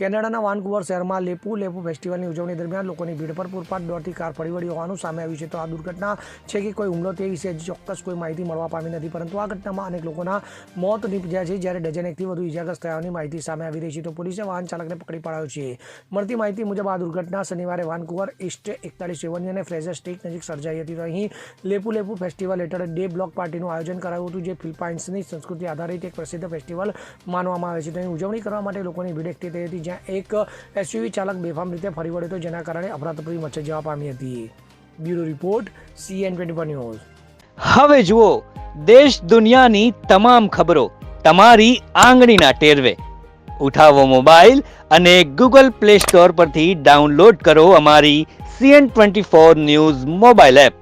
કેનેડાના વાનકુવર શહેરમાં લેપુ લેપુ ફેસ્ટિવલની ઉજવણી દરમિયાન લોકોની ભીડ પર પૂરપાટ દોડતી કાર ફરી વળી હોવાનું સામે આવ્યું છે. તો આ દુર્ઘટના છે કે કોઈ હુમલો તે વિશે ચોક્કસ કોઈ માહિતી મળવા પામી નથી, પરંતુ આ ઘટનામાં અનેક લોકોના મોત નીપજ્યા છે, જ્યારે ડઝન એકથી વધુ ઇજાગ્રસ્ત થયાની માહિતી સામે આવી રહી છે. તો પોલીસે વાહન ચાલકને પકડી પાડ્યો છે. મળતી માહિતી મુજબ આ દુર્ઘટના શનિવારે વાનકુવર ઇસ્ટ એકતાલીસ એવન્યુ અને ફ્રેઝર સ્ટીક નજીક સર્જાઈ હતી. તો અહીં લેપુ લેપુ ફેસ્ટિવલ હેઠળ ડે બ્લોક પાર્ટીનું આયોજન કરાયું હતું, જે ફિલિપાઇન્સની સંસ્કૃતિ આધારિત એક પ્રસિદ્ધ ફેસ્ટિવલ માનવામાં આવે છે. તેની ઉજવણી કરવા માટે લોકોની ભીડ એકઠી થઈ હતી જ્યાં એક એસયુવી ચાલક બેફામ રીતે ફરી વળ્યો હતો, જેના કારણે અફરાતફરી મચી જવા પામી હતી. Bureau report, CN twenty news. હવે જુઓ, દેશ દુનિયાની તમામ ખબરો તમારી આંગળીના ટેરવે. ઉઠાવો મોબાઈલ અને ગૂગલ પ્લે સ્ટોર પરથી ડાઉનલોડ કરો અમારી CN twenty four news mobile app.